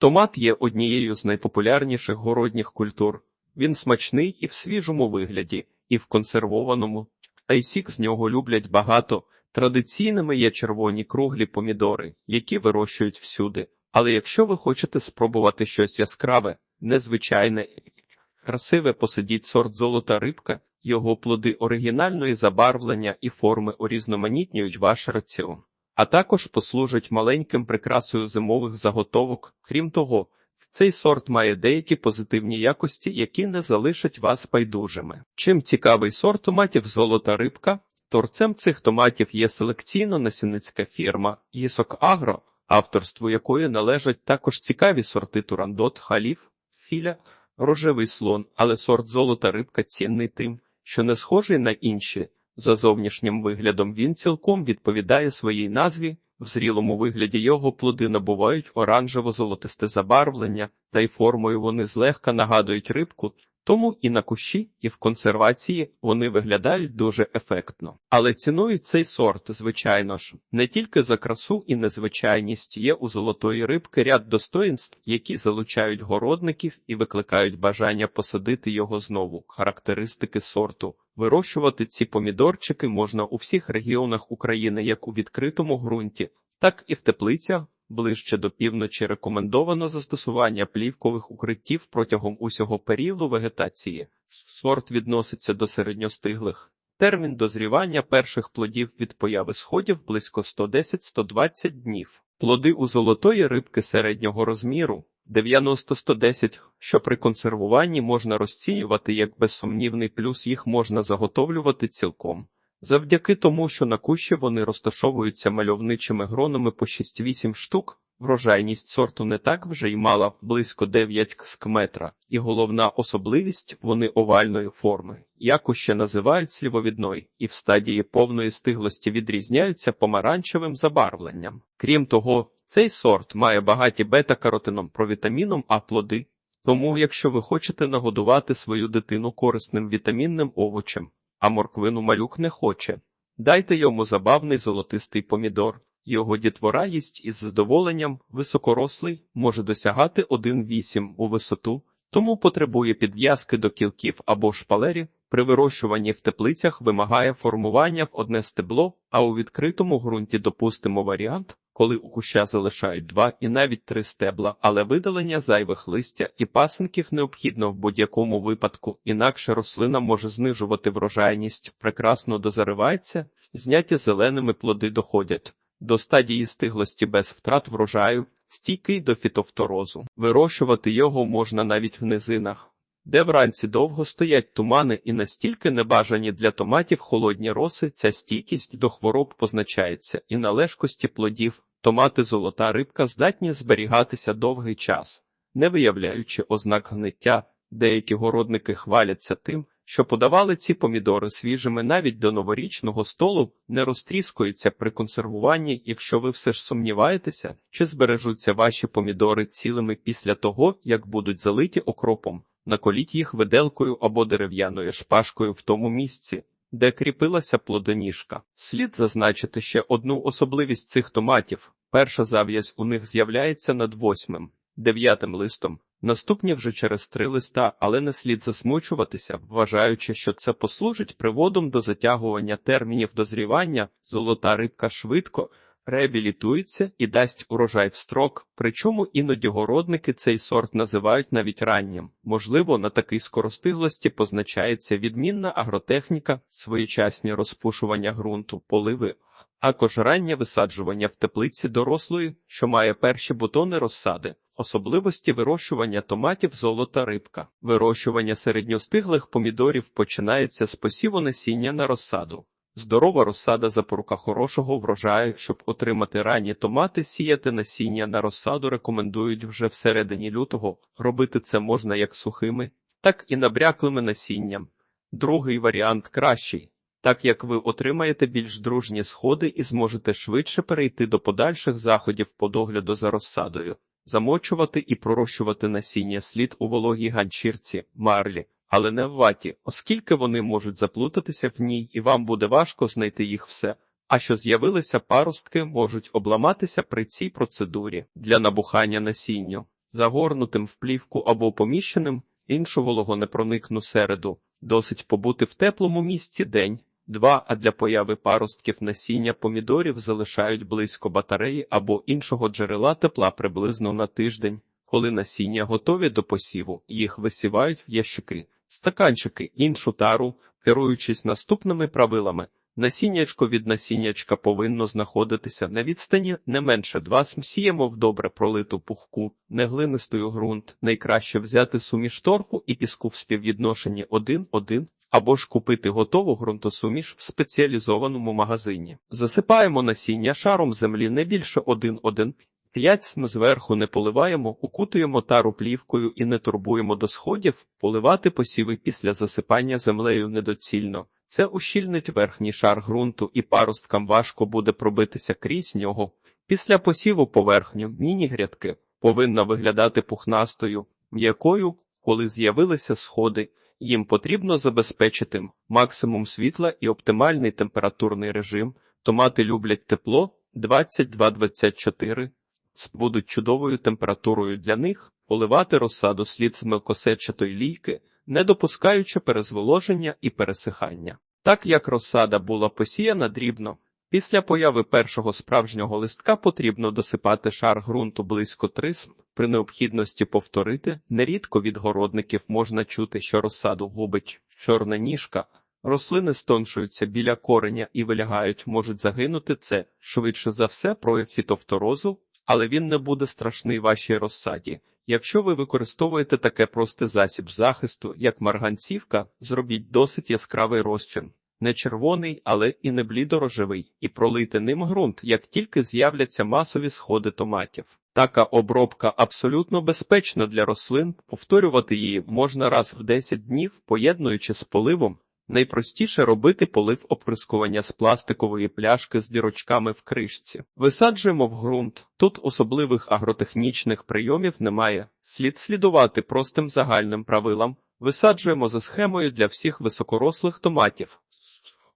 Томат є однією з найпопулярніших городніх культур. Він смачний і в свіжому вигляді, і в консервованому, та й сік з нього люблять багато. Традиційними є червоні круглі помідори, які вирощують всюди. Але якщо ви хочете спробувати щось яскраве, незвичайне красиве, посадіть сорт золота рибка, його плоди оригінальної забарвлення і форми урізноманітнюють ваш раціон, а також послужать маленьким прикрасою зимових заготовок. Крім того, цей сорт має деякі позитивні якості, які не залишать вас байдужими. Чим цікавий сорт томатів золота рибка? Торцем цих томатів є селекційно-насінницька фірма Їсок Агро, авторству якої належать також цікаві сорти Турандот, Халіф, Філя, Рожевий слон, але сорт золота рибка цінний тим, що не схожий на інші. За зовнішнім виглядом він цілком відповідає своїй назві, в зрілому вигляді його плоди набувають оранжево-золотисте забарвлення, та й формою вони злегка нагадують рибку, тому і на кущі, і в консервації вони виглядають дуже ефектно. Але цінують цей сорт, звичайно ж, не тільки за красу і незвичайність є у золотої рибки ряд достоїнств, які залучають городників і викликають бажання посадити його знову. Характеристики сорту. Вирощувати ці помідорчики можна у всіх регіонах України як у відкритому ґрунті, так і в теплицях. Ближче до півночі рекомендовано застосування плівкових укриттів протягом усього періоду вегетації. Сорт відноситься до середньостиглих. Термін дозрівання перших плодів від появи сходів близько 110-120 днів. Плоди у золотої рибки середнього розміру 90-110, що при консервуванні можна розцінювати як безсумнівний плюс їх можна заготовлювати цілком. Завдяки тому, що на кущі вони розташовуються мальовничими гронами по 6-8 штук, врожайність сорту не так вже й мала близько 9 метра, і головна особливість вони овальної форми, яку ще називають слівовідною, і в стадії повної стиглості відрізняються помаранчевим забарвленням. Крім того, цей сорт має багаті бета-каротином провітаміном А плоди. Тому, якщо ви хочете нагодувати свою дитину корисним вітамінним овочем, а морквину малюк не хоче. Дайте йому забавний золотистий помідор. Його дітвора їсть із задоволенням, високорослий, може досягати 1,8 у висоту, тому потребує підв'язки до кілків або шпалері. При вирощуванні в теплицях вимагає формування в одне стебло, а у відкритому ґрунті допустимо варіант, коли у куща залишають два і навіть три стебла, але видалення зайвих листя і пасинків необхідно в будь-якому випадку, інакше рослина може знижувати врожайність, прекрасно дозаривається, зняті зеленими плоди доходять. До стадії стиглості без втрат врожаю, стійкий до фітофторозу. Вирощувати його можна навіть в низинах, де вранці довго стоять тумани і настільки небажані для томатів холодні роси, ця стійкість до хвороб позначається і належкості плодів. Томати золота рибка здатні зберігатися довгий час, не виявляючи ознак гниття, деякі городники хваляться тим, що подавали ці помідори свіжими навіть до новорічного столу, не розтріскуються при консервуванні, якщо ви все ж сумніваєтеся, чи збережуться ваші помідори цілими після того, як будуть залиті окропом, наколіть їх виделкою або дерев'яною шпажкою в тому місці. Де кріпилася плодоніжка. Слід зазначити ще одну особливість цих томатів. Перша зав'язь у них з'являється над восьмим, дев'ятим листом, наступні вже через три листа, але не слід засмучуватися, вважаючи, що це послужить приводом до затягування термінів дозрівання, золота рибка швидко реабілітується і дасть урожай в строк, причому іноді городники цей сорт називають навіть раннім. Можливо, на такій скоростиглості позначається відмінна агротехніка, своєчасні розпушування ґрунту, поливи, також раннє висаджування в теплиці дорослої, що має перші бутони розсади. Особливості вирощування томатів золота рибка. Вирощування середньостиглих помідорів починається з посіву насіння на розсаду. Здорова розсада запорука хорошого врожаю, щоб отримати ранні томати, сіяти насіння на розсаду рекомендують вже всередині лютого. Робити це можна як сухими, так і набряклими насінням. Другий варіант кращий, так як ви отримаєте більш дружні сходи і зможете швидше перейти до подальших заходів по догляду за розсадою, замочувати і пророщувати насіння слід у вологій ганчірці, марлі але не в ваті, оскільки вони можуть заплутатися в ній, і вам буде важко знайти їх все. А що з'явилися паростки, можуть обламатися при цій процедурі для набухання насінню. загорнутим в плівку або поміщеним іншу вологонепроникну середу. Досить побути в теплому місці день. Два, а для появи паростків насіння помідорів залишають близько батареї або іншого джерела тепла приблизно на тиждень. Коли насіння готові до посіву, їх висівають в ящики, стаканчики, іншу тару, керуючись наступними правилами. Насіннячко від насіннячка повинно знаходитися на відстані не менше 2 см. Сіємо в добре пролиту пухку, неглинистою ґрунт. Найкраще взяти суміш торфу і піску в співвідношенні 1-1, або ж купити готову ґрунтосуміш в спеціалізованому магазині. Засипаємо насіння шаром землі не більше 1-1. П'ять см зверху не поливаємо, укутуємо тару плівкою і не турбуємо до сходів, поливати посіви після засипання землею недоцільно. Це ущільнить верхній шар ґрунту і паросткам важко буде пробитися крізь нього. Після посіву поверхню міні-грядки повинна виглядати пухнастою, м'якою, коли з'явилися сходи. Їм потрібно забезпечити максимум світла і оптимальний температурний режим. Томати люблять тепло 22-24, будуть чудовою температурою для них, поливати розсаду слід з мелкосечатої лійки, не допускаючи перезволоження і пересихання. Так як розсада була посіяна дрібно, після появи першого справжнього листка потрібно досипати шар ґрунту близько 3 см. При необхідності повторити, нерідко від городників можна чути, що розсаду губить чорна ніжка, рослини стоншуються біля кореня і вилягають, можуть загинути це, швидше за все, прояв фітофторозу, але він не буде страшний вашій розсаді. Якщо ви використовуєте таке простий засіб захисту, як марганцівка, зробіть досить яскравий розчин. Не червоний, але і не блідорожевий, і пролити ним ґрунт, як тільки з'являться масові сходи томатів. Така обробка абсолютно безпечна для рослин, повторювати її можна раз в 10 днів, поєднуючи з поливом. Найпростіше робити полив оприскування з пластикової пляшки з дірочками в кришці. Висаджуємо в ґрунт. Тут особливих агротехнічних прийомів немає. Слід слідувати простим загальним правилам. Висаджуємо за схемою для всіх високорослих томатів.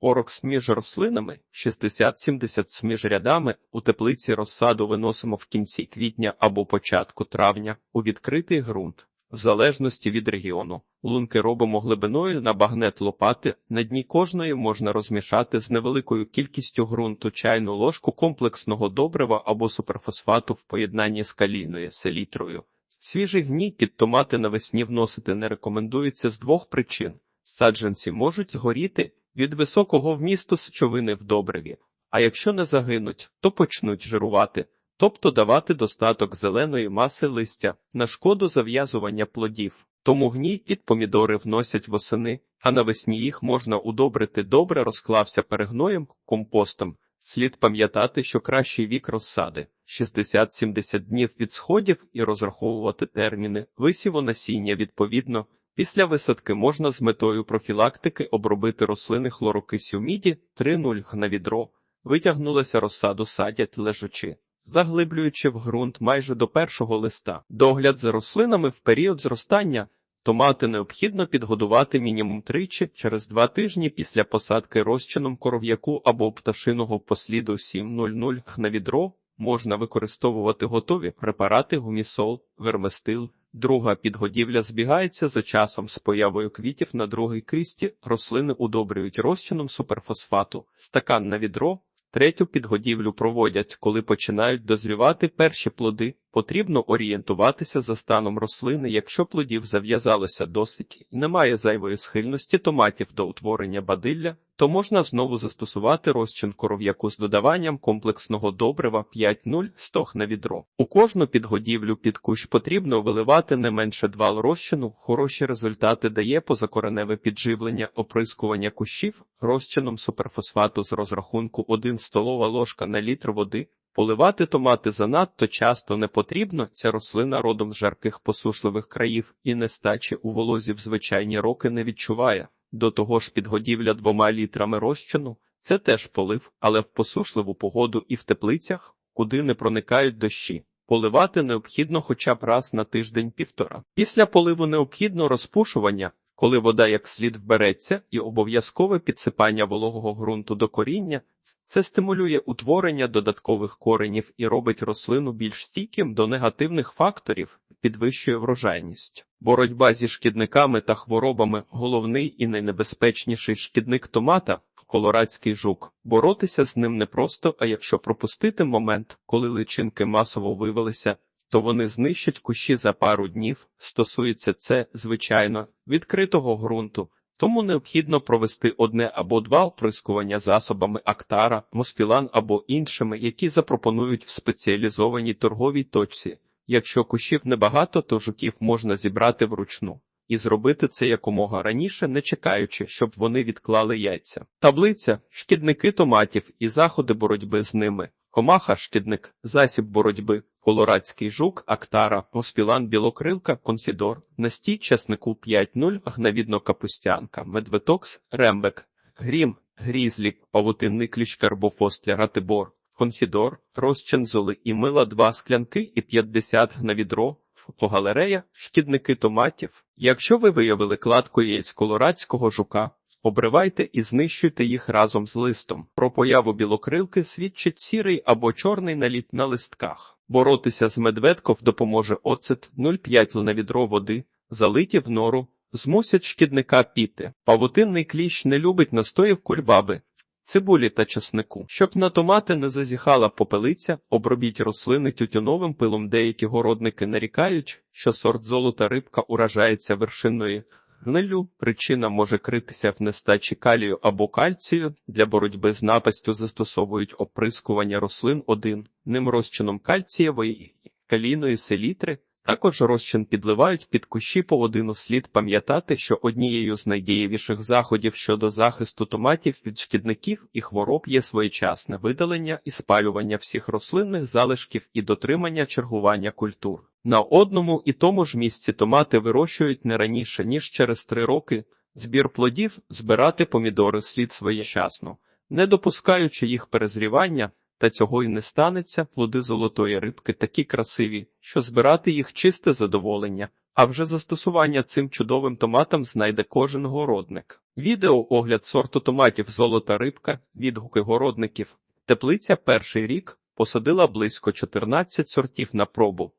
Орок між рослинами 60-70 між рядами у теплиці розсаду виносимо в кінці квітня або початку травня у відкритий ґрунт. В залежності від регіону, лунки робимо глибиною на багнет лопати, на дні кожної можна розмішати з невеликою кількістю ґрунту чайну ложку комплексного добрива або суперфосфату в поєднанні з калійною селітрою. Свіжий гній під томати навесні вносити не рекомендується з двох причин. Саджанці можуть згоріти від високого вмісту сечовини в добриві, а якщо не загинуть, то почнуть жирувати тобто давати достаток зеленої маси листя на шкоду зав'язування плодів. Тому гній під помідори вносять восени, а навесні їх можна удобрити добре розклався перегноєм, компостом. Слід пам'ятати, що кращий вік розсади 60-70 днів від сходів і розраховувати терміни, висіву насіння відповідно. Після висадки можна з метою профілактики обробити рослини хлорокисю міді 3-0 на відро. Витягнулася розсаду садять лежачи заглиблюючи в ґрунт майже до першого листа. Догляд за рослинами в період зростання томати необхідно підгодувати мінімум тричі через два тижні після посадки розчином коров'яку або пташиного посліду 7.00 на відро. Можна використовувати готові препарати гумісол, верместил. Друга підгодівля збігається за часом з появою квітів на другій кисті, рослини удобрюють розчином суперфосфату, стакан на відро, Третю підгодівлю проводять, коли починають дозрівати перші плоди. Потрібно орієнтуватися за станом рослини, якщо плодів зав'язалося досить і немає зайвої схильності томатів до утворення бадилля, то можна знову застосувати розчин коров'яку з додаванням комплексного добрива 5-0 стог на відро. У кожну підгодівлю під кущ потрібно виливати не менше 2 розчину. Хороші результати дає позакореневе підживлення, оприскування кущів розчином суперфосфату з розрахунку 1 столова ложка на літр води. Поливати томати занадто часто не потрібно, ця рослина родом з жарких посушливих країв і нестачі у волозі в звичайні роки не відчуває. До того ж підгодівля двома літрами розчину це теж полив, але в посушливу погоду і в теплицях, куди не проникають дощі. Поливати необхідно хоча б раз на тиждень-півтора. Після поливу необхідно розпушування, коли вода як слід вбереться, і обов'язкове підсипання вологого ґрунту до коріння, це стимулює утворення додаткових коренів і робить рослину більш стійким до негативних факторів. підвищує врожайність. Боротьба зі шкідниками та хворобами головний і найнебезпечніший шкідник томата колорадський жук. Боротися з ним непросто, а якщо пропустити момент, коли личинки масово вивелися, то вони знищать кущі за пару днів. Стосується це, звичайно, відкритого ґрунту. Тому необхідно провести одне або два оприскування засобами Актара, Моспілан або іншими, які запропонують в спеціалізованій торговій точці. Якщо кущів небагато, то жуків можна зібрати вручну і зробити це якомога раніше, не чекаючи, щоб вони відклали яйця. Таблиця, шкідники томатів і заходи боротьби з ними. Комаха, шкідник, засіб боротьби, колорадський жук, актара, оспілан, білокрилка, конфідор, настій чеснику 5.0, гнавідно-капустянка, медветокс, рембек, грім, грізлі, павутинний кліщ карбофостля, ратибор, конфідор, розчин золи і мила 2 склянки і 50 на відро, фотогалерея, шкідники томатів. Якщо ви виявили кладку яєць колорадського жука, обривайте і знищуйте їх разом з листом. Про появу білокрилки свідчить сірий або чорний наліт на листках. Боротися з медведков допоможе оцет 0,5 на відро води, залиті в нору, змусять шкідника піти. Павутинний кліщ не любить настоїв кульбаби, цибулі та чеснику. Щоб на томати не зазіхала попелиця, обробіть рослини тютюновим пилом. Деякі городники нарікають, що сорт золота рибка уражається вершиною гнилю. Причина може критися в нестачі калію або кальцію. Для боротьби з напастю застосовують оприскування рослин один ним розчином кальцієвої калійної селітри. Також розчин підливають під кущі по одину слід пам'ятати, що однією з найдієвіших заходів щодо захисту томатів від шкідників і хвороб є своєчасне видалення і спалювання всіх рослинних залишків і дотримання чергування культур. На одному і тому ж місці томати вирощують не раніше, ніж через три роки. Збір плодів збирати помідори слід своєчасно, не допускаючи їх перезрівання. Та цього й не станеться, плоди золотої рибки такі красиві, що збирати їх чисте задоволення, а вже застосування цим чудовим томатам знайде кожен городник. Відео огляд сорту томатів золота рибка, відгуки городників. Теплиця перший рік посадила близько 14 сортів на пробу.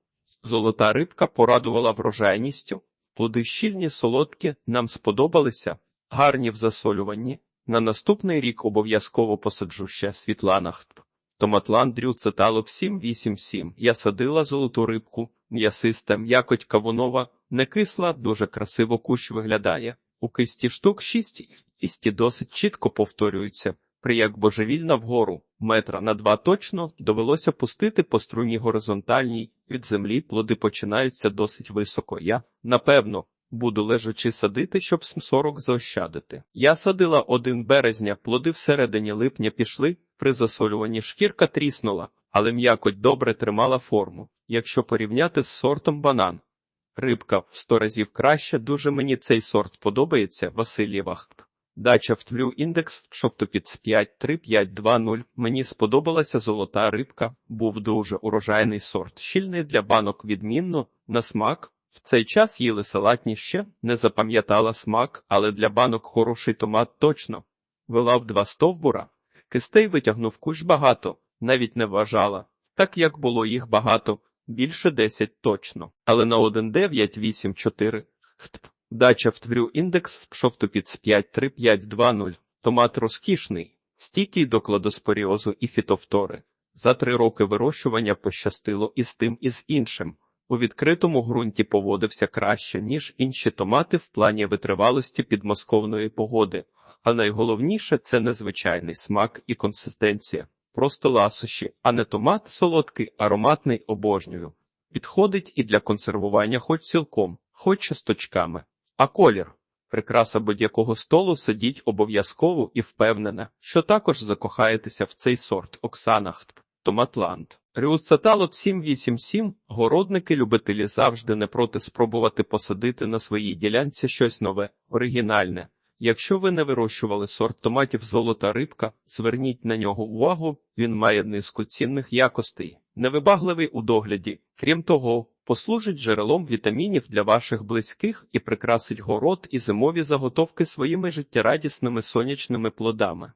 Золота рибка порадувала врожайністю, плоди щільні, солодкі, нам сподобалися, гарні в засолюванні. На наступний рік обов'язково посаджу ще Світлана Хтп. Томатлан дрю циталоб 787. Я садила золоту рибку, м'ясиста, м'якоть кавунова, не кисла, дуже красиво кущ виглядає. У кисті штук 6 істі досить чітко повторюються. Прияк божевільна вгору, метра на два точно, довелося пустити по струні горизонтальній, від землі плоди починаються досить високо. Я, напевно, буду лежачи садити, щоб сорок заощадити. Я садила один березня, плоди всередині липня пішли, при засолюванні шкірка тріснула, але м'якоть добре тримала форму. Якщо порівняти з сортом банан. Рибка в сто разів краще, дуже мені цей сорт подобається, Васильєва. Дача втлю індекс шовтопіц 53520. Мені сподобалася золота рибка, був дуже урожайний сорт, щільний для банок відмінно, на смак. В цей час їли салатні ще, не запам'ятала смак, але для банок хороший томат точно. Вела в два стовбура. Кистей витягнув кущ багато, навіть не вважала, так як було їх багато, більше десять точно. Але на 1,984 хтп. Дача в тврю індекс шовтопіц 53520. Томат розкішний, стійкий до кладоспоріозу і фітофтори. За три роки вирощування пощастило і з тим, і з іншим. У відкритому ґрунті поводився краще, ніж інші томати в плані витривалості підмосковної погоди, а найголовніше це незвичайний смак і консистенція. Просто ласощі, а не томат солодкий, ароматний обожнюю. Підходить і для консервування хоч цілком, хоч часточками. А колір прикраса будь-якого столу сидіть обов'язково і впевнена, що також закохаєтеся в цей сорт Оксана Хтп, Томатланд. Рюцаталот 787 городники-любителі завжди не проти спробувати посадити на своїй ділянці щось нове, оригінальне. Якщо ви не вирощували сорт томатів золота рибка, зверніть на нього увагу, він має низку цінних якостей, невибагливий у догляді. Крім того, послужить джерелом вітамінів для ваших близьких і прикрасить город і зимові заготовки своїми життєрадісними сонячними плодами.